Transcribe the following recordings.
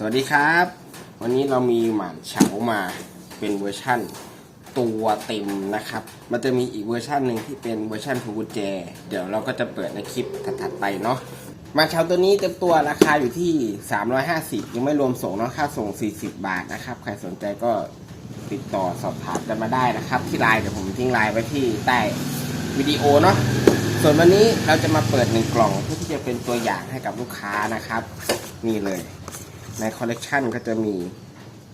สวัสดีครับ วันนี้เรามีหมานเฉามาเป็นเวอร์ชั่น ตัวเต็มนะครับ มันจะมีอีกเวอร์ชันหนึ่งที่เป็นเวอร์ชันผูกุญแจ เดี๋ยวเราก็จะเปิดในคลิปถัดๆไปเนาะหมานเฉาตัวนี้เต็มตัวราคาอยู่ที่ 350 ยังไม่รวมส่งเนาะค่าส่ง 40 บาทนะครับ ใครสนใจก็ติดต่อสอบถามกันมาได้นะครับ ที่ไลน์เดี๋ยวผมทิ้งไลน์ไว้ที่ใต้วิดีโอเนาะส่วนวันนี้เราจะมาเปิดหนึ่งกล่องเพื่อที่จะเป็นตัวอย่างให้กับลูกค้านะครับ นี่เลย ในคอลเลกชันก็จะมี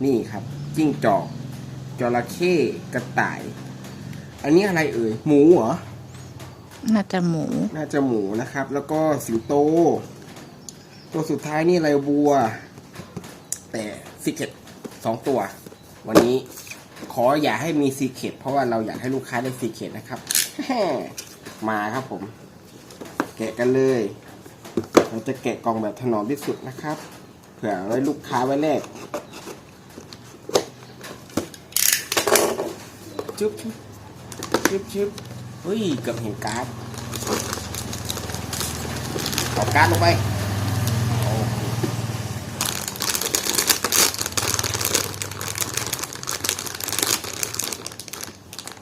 นี่ครับ จิ้งจอกจระเข้กระต่าย อันนี้อะไรเอ่ย หมูเหรอ น่าจะหมู น่าจะหมูนะครับ แล้วก็สิงโต ตัวสุดท้ายนี่อะไรบัว แต่ซีเคตสองตัว วันนี้ขออย่าให้มีซีเคตเพราะว่าเราอยากให้ลูกค้าได้ซีเคตนะครับ มาครับผม แกะกันเลย เราจะแกะกล่องแบบถนอมที่สุดนะครับ เผื่อไว้ลูกค้าไว้แรกจุ๊บจุ๊บจุ๊บเฮ้ยเกือบเห็นการ์ดเอาการ์ดลงไป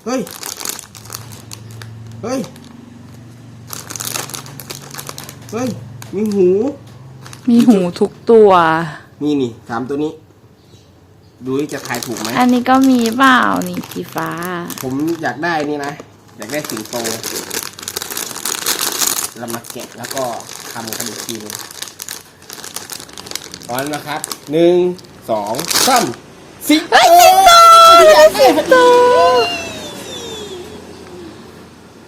เฮ้ย เฮ้ย เฮ้ย มีหู มีหูทุกตัวนี่นี่สามตัวนี้ ดูที่จะทายถูกไหม อันนี้ก็มีเปล่านี่สีฟ้า ผมอยากได้นี่นะ อยากได้สิงโตเรามาแกะแล้วก็ทำกันอีกทีหนึงพร้อมนะครับหนึ่งสองสามสิงโตสิงโต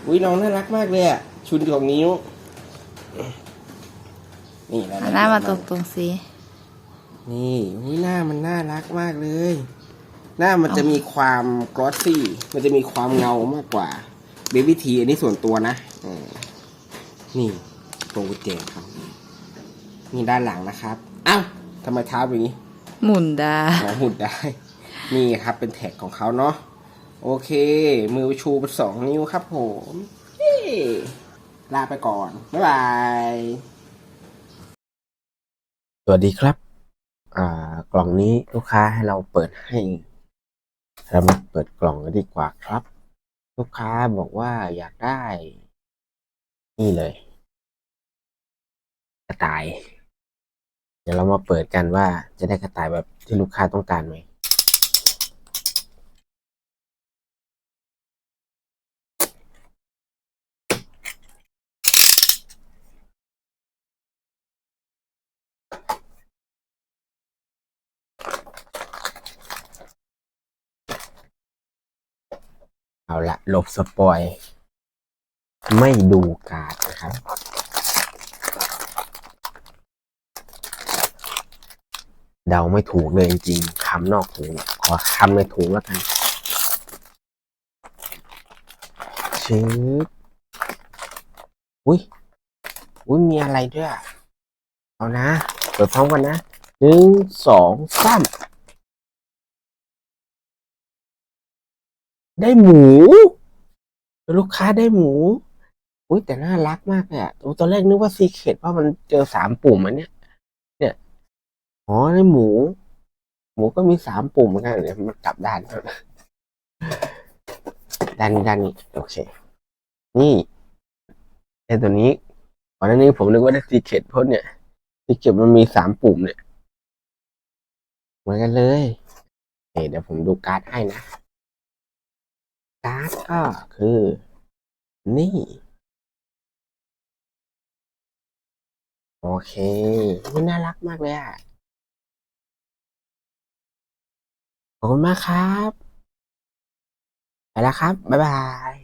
อุ้ยน้องน่ารักมากเลยอะชุนอยู่ของนิ้ว นี่แล้วหันหน้ามาตรงๆสินี่อุ้ยหน้ามันน่ารักมากเลย หน้ามันจะมีความกรอสซี่ มันจะมีความเงามากกว่าเบบี้ทีอันนี้ส่วนตัวนะเออนี่ตรงกุญแจครับนี่ด้านหลังนะครับอ้าวทำไมเท้าเป็นอย่างนี้ หมุนได้หมอหุ่นได้ นี่ครับเป็นแท็กของเขาเนาะโอเค มือชูเป็นสองนิ้วครับผมเฮ้ลาไปก่อน บ๊ายบาย สวัสดีครับ อ่ากล่องนี้ลูกค้าให้เราเปิดให้ เรามาเปิดกล่องกันดีกว่าครับ ลูกค้าบอกว่าอยากได้ นี่เลย กระต่าย เดี๋ยวเรามาเปิดกันว่าจะได้กระต่ายแบบที่ลูกค้าต้องการไหม เอาละหลบสปอย ไม่ดูการ์ดนะครับ เดาไม่ถูกเลยจริงๆคำนอกหูขอคำในถุงแล้วกันชืบอุ้ย อุ้ย มีอะไรด้วย เอานะ เปิดพร้อมกันนะหนึ่งสองสาม ได้หมู ลูกค้าได้หมู อุ้ยแต่น่ารักมากเลยอะตอนแรกนึกว่าซีเคดว่ามันเจอสามปุ่มอันเนี้ย เนี่ยอ๋อในหมู หมูก็มีสามปุ่มเหมือนกันเดี๋ยมันกลับด้านด้านนี้ด้านนี้โอเค นี่ไอตัวนี้ก่อนหน้านี้ผมนึกว่าได้ซีเคดเพราะเนี่ยซีเคดมันมีสามปุ่มเนี่ย เหมือนกันเลยเดี๋ยวผมดูการ์ดให้นะ การ์ดก็คือ นี่ โอเคมันน่ารักมากเลยอะ ขอบคุณมากครับ ไปแล้วครับ บ๊ายบาย